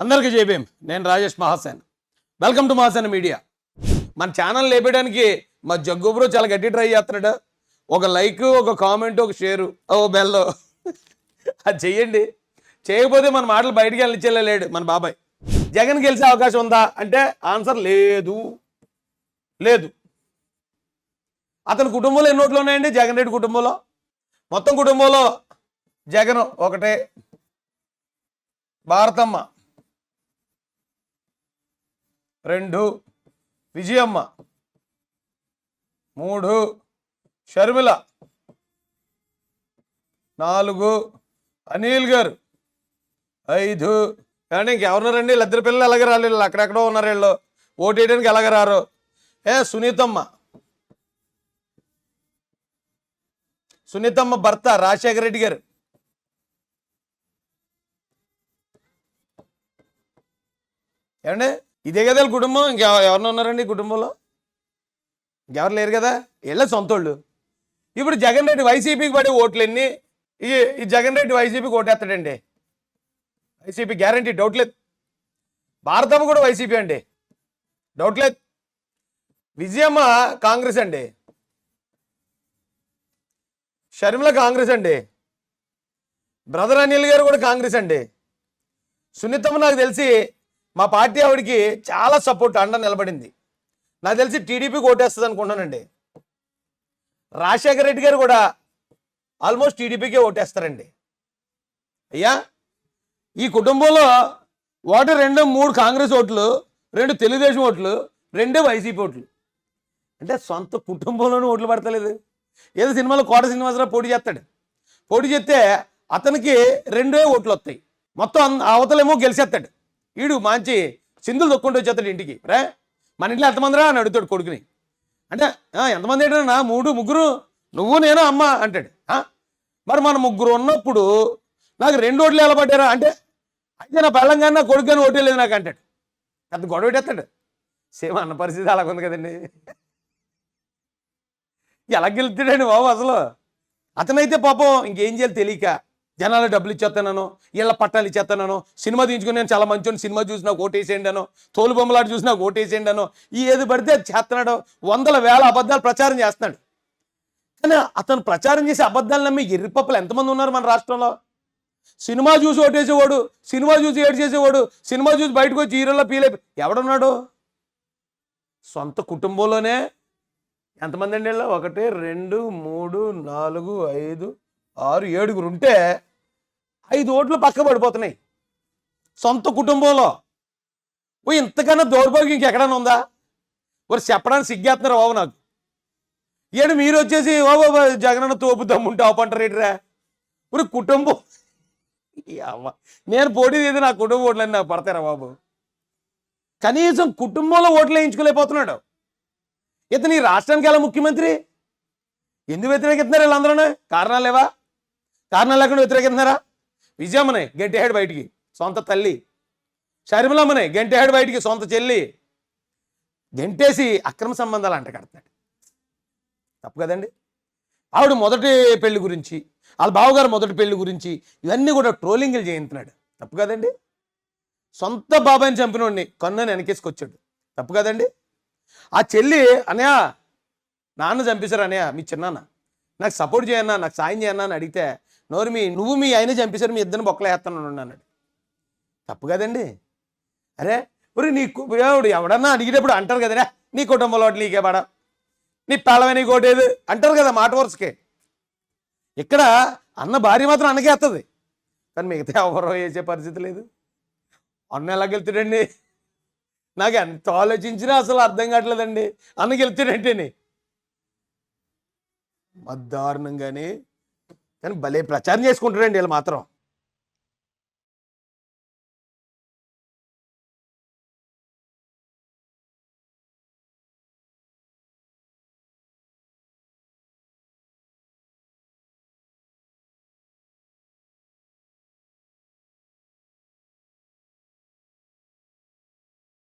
అందరికీ జేబీఎం నేను Rajesh Mahasen. Welcome to Mahasen media. మన ఛానల్ లేపేయడానికి మా జగ్గుబ్రో చాలా గట్టి ట్రై చేస్తున్నాడు. ఒక లైక్ ఒక కామెంట్ ఒక షేరు ఓ బెల్. అది చెయ్యండి. చేయకపోతే మన మాటలు బయటికి లేడు మన బాబాయ్. జగన్ గెలిచే అవకాశం ఉందా అంటే ఆన్సర్ లేదు. లేదు. అతని కుటుంబంలో ఎన్ని ఓట్లు ఉన్నాయండి? జగన్ రెడ్డి కుటుంబంలో? మొత్తం కుటుంబంలో జగన్ ఒకటే. భారతమ్మ. రెండు విజయమ్మ. మూడు షర్మిల. నాలుగు అనిల్ గారు. ఐదు కానీ ఇంకెవరున్నారండి వీళ్ళిద్దరు పిల్లలు ఎలాగ రాలి వీళ్ళు అక్కడెక్కడో ఉన్నారు వీళ్ళు. ఓటు వేయడానికి ఎలాగ రారు? ఏ సునీతమ్మ. సునీతమ్మ భర్త రాజశేఖర రెడ్డి గారు. ఏమండి? ఇదే కదా కుటుంబం? ఇంకా ఎవరిని ఉన్నారండి కుటుంబంలో? ఇంకెవరు లేరు కదా? వీళ్ళ సొంతోళ్ళు. ఇప్పుడు జగన్ రెడ్డి వైసీపీకి పడే ఓట్లు ఎన్ని ఈ ఈ జగన్ రెడ్డి వైసీపీకి ఓటేస్తాడండి. వైసీపీ గ్యారంటీ డౌట్ లేదు. భారతమ్మ కూడా వైసీపీ అండి. డౌట్ లేదు. విజయమ్మ కాంగ్రెస్ అండి. షర్మిల కాంగ్రెస్ అండి. బ్రదర్ అనిల్ గారు కూడా కాంగ్రెస్ అండి. సునీతమ్మ నాకు తెలిసి మా పార్టీ ఆవిడకి చాలా సపోర్ట్ అండ నిలబడింది. నాకు తెలిసి టీడీపీకి ఓటేస్తుంది అనుకుంటానండి రాజశేఖర రెడ్డి గారు కూడా ఆల్మోస్ట్ టీడీపీకే ఓటేస్తారండి. అయ్యా ఈ కుటుంబంలో ఓటు రెండు మూడు కాంగ్రెస్ ఓట్లు రెండు తెలుగుదేశం ఓట్లు రెండే వైసీపీ ఓట్లు. అంటే సొంత కుటుంబంలోనూ ఓట్లు పడతలేదు. ఏదో సినిమాలో కోట శ్రీనివాసరావు పోటీ చేస్తాడు. పోటీ చేస్తే అతనికి రెండే ఓట్లు వస్తాయి. మొత్తం అవతలేమో గెలిచేస్తాడు. వీడు మంచి సింధులు దొక్కుంటూ వచ్చేస్తాడు ఇంటికి. రే మన ఇంట్లో ఎంతమందిరా అని అడుగుతాడు కొడుకుని. అంటే ఎంతమంది ఎంతమంది ఏంటన్నా? మూడు ముగ్గురు. నువ్వు నేను అమ్మ అంటాడు. మరి మన ముగ్గురు ఉన్నప్పుడు నాకు రెండు ఓట్లు ఎలా పడ్డారా అంటే అయితే నా పెళ్ళంగానే నా కొడుకు కానీ ఓటే లేదు నాకు అంటాడు. పెద్ద గొడవ పెట్టేస్తాడు. సేమ్ అన్న పరిస్థితి అలాగ ఉంది కదండి. ఎలా గెలుతాడండి బాబు అసలు? అతనైతే పాపం ఇంకేం చేయాలి తెలియక జనాలు డబ్బులు ఇచ్చేస్తానను ఇళ్ళ పట్టాలు ఇచ్చేస్తానను సినిమా తీయించుకుని నేను చాలా మంచి సినిమా చూసి నాకు ఓటేసేయండి అను తోలు బొమ్మలాట చూసి నాకు ఓటేసేయండి అను ఈ ఏది పడితే అది చేస్తున్నాడు వందల వేల అబద్ధాలు ప్రచారం చేస్తున్నాడు. కానీ అతను ప్రచారం చేసే అబద్ధాలు నమ్మి ఎర్రిపప్పులు ఎంతమంది ఉన్నారు మన రాష్ట్రంలో? సినిమా చూసి ఓటేసేవాడు సినిమా చూసి ఏడు చేసేవాడు సినిమా చూసి బయటకు వచ్చి హీరోలో ఫీల్ ఎవడున్నాడు? సొంత కుటుంబంలోనే ఎంతమంది అండి ఒకటి రెండు మూడు నాలుగు ఐదు ఆరు ఏడుగురు ఉంటే ఐదు ఓట్లు పక్క పడిపోతున్నాయి. సొంత కుటుంబంలో. ఓ ఇంతకన్నా దౌర్భాగ్యం ఇంకెక్కడన్నా ఉందా? మరి చెప్పడానికి సిగ్గేస్తున్నారు బాబు నాకు? ఏడు మీరు వచ్చేసి ఓ బాబా జగనన్న తోపు దమ్ముంటే ఆపంటారు ఏంటిరా? మరి కుటుంబం. అవ్వ. నేను పోటీ చేసి నా కుటుంబ ఓట్లన్నీ నాకు పడతారా బాబు. కనీసం కుటుంబంలో ఓట్లు వేయించుకోలేకపోతున్నాడు. ఇతను ఈ రాష్ట్రానికి ఎలా ముఖ్యమంత్రి? ఎందుకు వ్యతిరేకిస్తున్నారు వీళ్ళందరూ కారణాలు లేవా? కారణాలు లేకుండా వ్యతిరేకిస్తున్నారా? విజయమ్మనే గంటేహాడు బయటికి సొంత తల్లి. షర్మిలమ్మనే గంటేహాడు బయటికి సొంత చెల్లి. గంటేసి అక్రమ సంబంధాలు అంట కడతాడు. తప్పు కదండి? ఆవిడ మొదటి పెళ్ళి గురించి వాళ్ళ బావగారు మొదటి పెళ్ళి గురించి ఇవన్నీ కూడా ట్రోలింగ్లు చేయించున్నాడు తప్పు కదండి? సొంత బాబాయిని చంపినోడిని కన్నుని వెనకేసుకొచ్చాడు. తప్పు కదండి? ఆ చెల్లి అనయా నాన్న చంపేశారు అనయా మీ చిన్నాన్న. నాకు సపోర్ట్ చేయన్నా నాకు సాయం చేయన్నా అని అడిగితే నోరు మీ నువ్వు మీ ఆయన చంపేశారు మీ ఇద్దరిని బొక్కలు వేస్తాను అన్నాడు. తప్పు కదండి. అరే ఒరి నీ కు- ఎవడు ఎవడన్నా అడిగేటప్పుడు అంటారు కదరా నీ కుటుంబంలో ఒకటి నీకే పడ. నీ పెళ్ళవని కోటేది అంటారు కదా మాట వరుసకే. ఇక్కడ అన్న భార్య మాత్రం అన్నకేస్తుంది కానీ మిగతా ఎవరో వేసే పరిస్థితి లేదు. అన్న ఎలా గెలుతాడండి నాకు ఎంత ఆలోచించినా అసలు అర్థం కావట్లేదండి. అన్న గెలుతాడంటేని మద్దారుణంగానే కానీ భలే ప్రచారం చేసుకుంటారండి వీళ్ళు మాత్రం.